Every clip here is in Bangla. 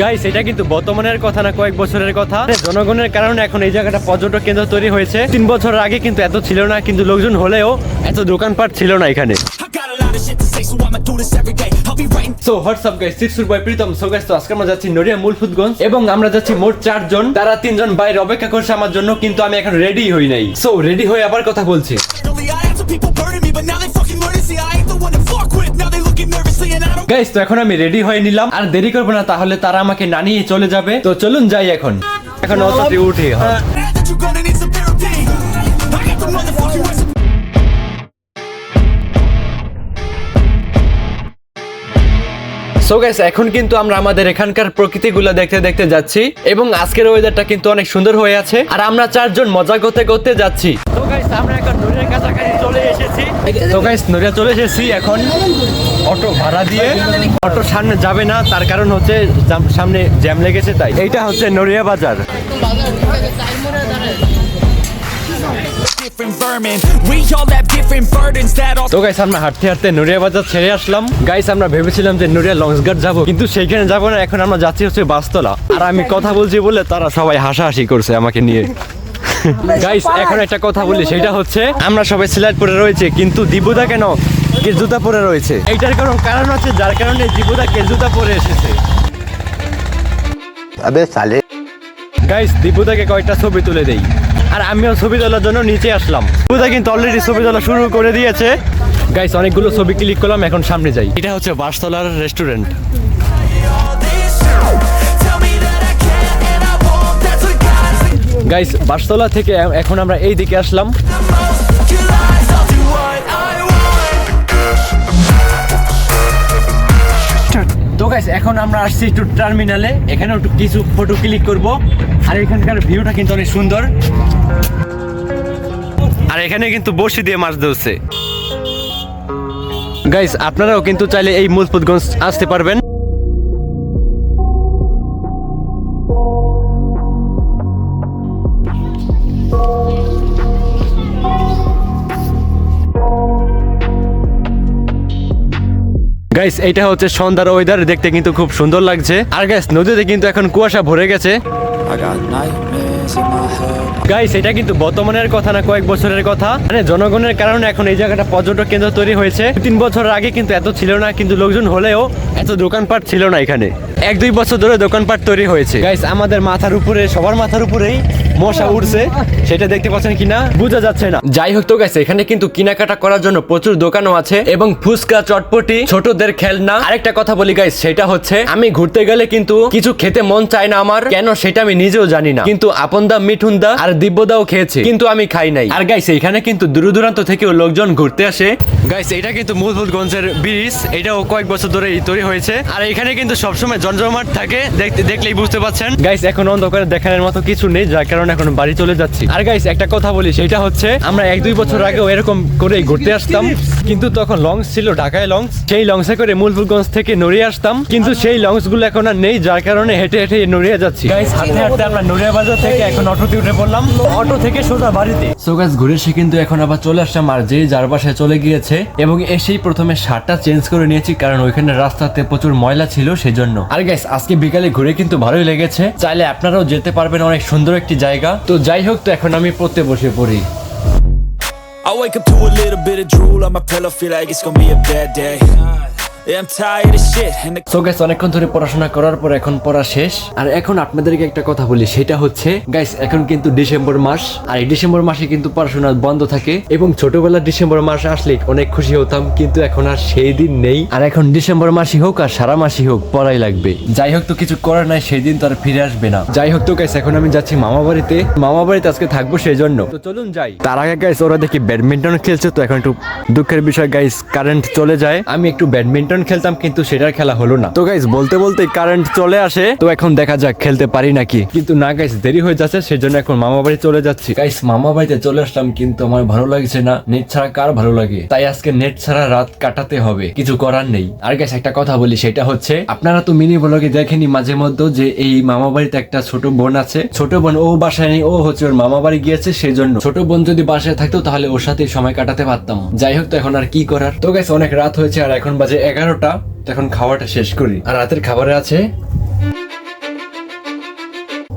গাইস এটা কিন্তু বর্তমানের কথা না কয়েক বছরের কথা। জনগণের কারণে এখন এই জায়গাটা পর্যটক কেন্দ্র তৈরি হয়েছে। তিন বছর আগে কিন্তু এত ছিল না কিন্তু লোকজন হলেও এত দোকানপাট ছিল না এখানে. So WhatsApp guys Pritam so guys তো আজকে আমরা যাচ্ছি নড়িয়া মূলফুদগঞ্জ এবং আমরা যাচ্ছি মোট চারজন। তারা তিনজন বাইরে অপেক্ষা করছে আমার জন্য কিন্তু আমি এখন রেডি হই নাই। সো রেডি হয়ে আবার কথা বলছি। গাইস তো এখন আমি রেডি হয়ে নিলাম। আর দেরি করব না, তাহলে তারা আমাকে না নিয়ে চলে যাবে। তো চলুন যাই এখন। এখন অতটি উঠি সো গাইস এখন কিন্তু আমরা আমাদের এখানকার প্রকৃতিগুলো দেখতে দেখতে যাচ্ছি এবং আজকের ওয়েদারটা কিন্তু অনেক সুন্দর হয়ে আছে। আর আমরা চারজন মজা করতে করতে যাচ্ছি। তো গাইস আমরা এখন নড়িয়ার কাছাকাছি চলে এসেছি। তো গাইস নড়িয়া চলে এসেছি এখন অটো ভাড়া দিয়ে। অটো সামনে যাবে না, তার কারণ হচ্ছে সামনে জ্যাম লেগেছে, তাই। এইটা হচ্ছে নড়িয়া বাজার। তো গাইস আমরা হাঁটতে হাঁটতে নুরিয়া বাজার ছেড়ে আসলাম। গাইস আমরা ভেবেছিলাম যে নুরিয়া লঞ্চঘাট যাব কিন্তু সেইখানে যাব না এখন আমরা যাচ্ছি হচ্ছে বাসতলা। আর আমি কথা বলছি বলে তারা সবাই হাসাহাসি করছে আমাকে নিয়ে। গাইস এখন একটা কথা বলি সেটা হচ্ছে আমরা সবাই সিলাইট পরে রয়েছে কিন্তু দিবুদা কেন কেজুতা পরে রয়েছে? এইটার কোনো কারণ আছে যার কারণে দিবুদা কেজুতা পরে এসেছে। আবে সালে গাইস দিবুদাকে কয়েকটা ছবি তুলে দেই। আর আমিও ছবি তোলার জন্য নিচে আসলাম। পূজা কিন্তু অলরেডি ছবি তোলা শুরু করে দিয়েছে। গাইস অনেকগুলো ছবি ক্লিক করলাম এখন সামনে যাই। এটা হচ্ছে বাসতলার রেস্টুরেন্ট গাইস বাসতলা থেকে এখন আমরা এই দিকে আসলাম। গাইস এখন আমরা আসছি একটু টার্মিনালে এখানে একটু কিছু ফটো ক্লিক করব। আর এখানকার ভিউটা কিন্তু অনেক সুন্দর। আর এখানে কিন্তু বসি দিয়ে মাছ ধরছে। গাইস আপনারাও কিন্তু চাইলে এই মুজফুতগঞ্জ আসতে পারবেন। গাইস এটা হচ্ছে সন্ধ্যার ওয়েদার দেখতে কিন্তু খুব সুন্দর লাগছে। আর গাইস নদীতে কিন্তু এখন কুয়াশা ভরে গেছে. গাইস এটা কিন্তু বর্তমানের কথা না কয়েক বছরের কথা। মানে জনগণের কারণে এখন এই জায়গাটা পর্যটক কেন্দ্র তৈরি হয়েছে। তিন বছর আগে কিন্তু এত ছিল না কিন্তু লোকজন হলেও এত দোকানপাট ছিল না এখানে। এক দুই বছর ধরে দোকানপাট তৈরি হয়েছে। গাইস আমাদের মাথার উপরে সবার মাথার উপরেই মশা উঠছে সেটা দেখতে পাচ্ছেন কিনা? বোঝা যাচ্ছে না। যাই হোক তো গাইস এখানে কিন্তু কেনাকাটা করার জন্য প্রচুর দোকানও আছে এবং ফুচকা চটপটি ছোটদের খেলনা। আরেকটা কথা বলি গাইস সেটা হচ্ছে আমি ঘুরতে গেলে কিন্তু কিছু খেতে মন চায় না আমার। কেন সেটা আমি নিজেও জানি না। কিন্তু আপনদা মিঠুনদা আর দিব্যদাও খেয়েছে কিন্তু আমি খাই নাই। আর গাইস এখানে কিন্তু দূর দূরান্ত থেকেও লোকজন ঘুরতে আসে। গাইস এটা কিন্তু মূলভূতগঞ্জের ব্রিজ। এটাও কয়েক বছর ধরে তৈরি হয়েছে। আর এখানে কিন্তু সবসময় জমজমাট থাকে দেখলেই বুঝতে পাচ্ছেন। গাইস এখন অন্ধকারে দেখানোর মতো কিছু নেই যার কারণে এখন বাড়ি চলে যাচ্ছি। আর গাইস একটা কথা বলি সেটা হচ্ছে আমরা এক দুই বছর আগেও এরকম করে ঘুরতে আসতাম। কিন্তু তখন লঞ্চ ছিল ঢাকায় লঞ্চ সেই লঞ্চে করে মূলভূতগঞ্জ থেকে নড়িয়ে আসতাম। কিন্তু সেই লঞ্চগুলো এখন আর নেই যার কারণে হেঁটে হেঁটে নড়িয়ে যাচ্ছি। গাইস হাঁটতে হাঁটতে আমরা নড়িয়া বাজার থেকে এখন অটোতে উঠে পড়লাম। অটো থেকে সোজা বাড়িতে। সো গাইস ঘুরে এসে কিন্তু এখন আবার চলে আসলাম আর যে যার বাসায় চলে গিয়েছে এবং এসেই প্রথমে শার্টটা চেঞ্জ করে নিয়েছি কারণ ওইখানে রাস্তাতে প্রচুর ময়লা ছিল সেজন্য। আর গাইস আজকে বিকালে ঘুরে কিন্তু ভালোই লেগেছে। চাইলে আপনারাও যেতে পারবেন অনেক সুন্দর একটি জায়গা। তো যাই হোক তো এখন আমি পড়তে বসে পড়ি I wake up to a little bit of drool on my pillow, feel like it's gonna be a bad day. So guys অনেকক্ষণ ধরে পড়াশোনা করার পর এখন পড়া শেষ। আর এখন আপনাদেরকে একটা কথা বলি, সেটা হচ্ছে গাইস এখন কিন্তু ডিসেম্বর মাস, আর এই ডিসেম্বর মাসে কিন্তু পড়াশোনা বন্ধ থাকে। এবং ছোটবেলা ডিসেম্বর মাস আসলে অনেক খুশি হতাম, কিন্তু এখন আর সেই দিন নেই। আর এখন ডিসেম্বর মাসই হোক আর সারা মাসই হোক, পড়াই লাগবে। যাই হোক তো কিছু করার নাই, সেই দিন তো আর ফিরে আসবে না। যাই হোক তো গাইস এখন আমি যাচ্ছি মামা বাড়িতে। মামা বাড়িতে আজকে থাকব সেই জন্য তো চলুন যাই। তার আগে গাইস ওরা দেখি ব্যাডমিন্টন খেলছে, তো এখন একটু দুঃখের বিষয় গাইস কারেন্ট চলে যায়। আমি একটু ব্যাডমিন্টন খেলতাম, কিন্তু সেটার খেলা হলো না। তো গাইস বলতে বলতে কারেন্ট চলে আসে, তো এখন দেখা যাক খেলতে পারি নাকি। কিন্তু না গাইস দেরি হয়ে যাচ্ছে, সেজন্য এখন মামা বাড়ি চলে যাচ্ছি। গাইস মামা বাড়িতে চলে আসলাম, কিন্তু আমার ভালো লাগছে না। নেট ছাড়া কার ভালো লাগে? তাই আজকে নেট ছাড়া রাত কাটাতে হবে। কিছু করার নেই। আর গাইস একটা কথা বলি, সেটা হচ্ছে, আপনারা তো মিনি ব্লগে দেখেনি মাঝে মধ্যে যে এই মামা বাড়িতে একটা ছোট বোন আছে। ছোট বোন, ও বাসায় নেই, ও হচ্ছে ওর মামা বাড়ি গিয়েছে সেই জন্য ছোট বোন যদি বাসায় থাকতো, তাহলে ওর সাথে সময় কাটাতে পারতাম। যাই হোক, তো এখন আর কি করার? তো গাইস অনেক রাত হয়েছে, আর এখন বাজে এগারোটা, এখন খাওয়াটা শেষ করি। আর রাতের খাবারে আছে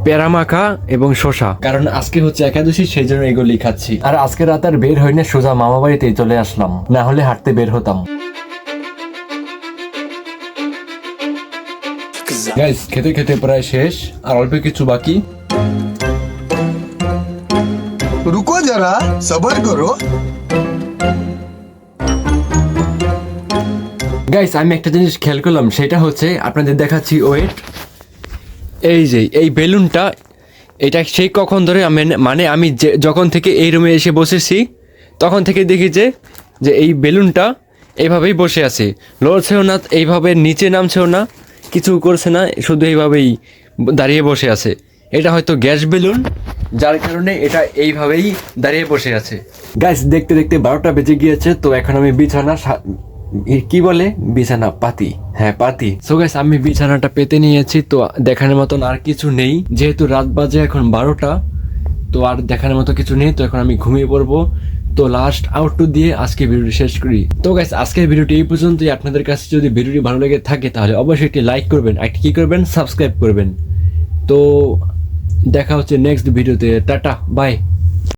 প্যারা মাখা এবং শশা কারণ আজকে হচ্ছে একাদশী, সেই জন্য এগুলি খাচ্ছি। আর আজকে রাত আর বের হই না, সোজা মামা বাড়িতেই চলে আসলাম। না হলে হাঁটতে বের হতাম। গাইস খেতে খেতে প্রায় শেষ, আর অল্প কিছু বাকি। রুকো যারা সবার করো। গাইস আমি একটা জিনিস খেয়াল করলাম, সেটা হচ্ছে আপনাদের দেখাচ্ছি ওয়েট এই যে, এই বেলুনটা, এটা সেই কখন ধরে মানে আমি যে, যখন থেকে এই রুমে এসে বসেছি, তখন থেকে দেখি যে যে এই বেলুনটা এইভাবেই বসে আছে। লড়ছেও না, এইভাবে নিচে নামছেও না, কিছু করছে না, শুধু এইভাবেই দাঁড়িয়ে বসে আছে। এটা হয়তো গ্যাস বেলুন, যার কারণে এটা এইভাবেই দাঁড়িয়ে বসে আছে। গ্যাস দেখতে দেখতে বারোটা বেজে গিয়েছে, তো এখন আমি বিছানা কি বলে? বিছানা, পাতি। হ্যাঁ পাতি। সো গাইস আমি বিছানাটা পেতে নিয়েছি, তো দেখানোর মতন আর কিছু নেই। যেহেতু রাত বাজে, এখন বারোটা, তো আর দেখানোর মতো কিছু নেই, তো এখন আমি ঘুমিয়ে পড়ব। তো লাস্ট আউটটু দিয়ে আজকে ভিডিওটি শেষ করি। তো গাইস আজকের ভিডিওটি এই পর্যন্তই। আপনাদের কাছে যদি ভিডিওটি ভালো লেগে থাকে, তাহলে অবশ্যই একটি লাইক করবেন। আর কি করবেন? সাবস্ক্রাইব করবেন। তো দেখা হচ্ছে নেক্সট ভিডিওতে। Tata bye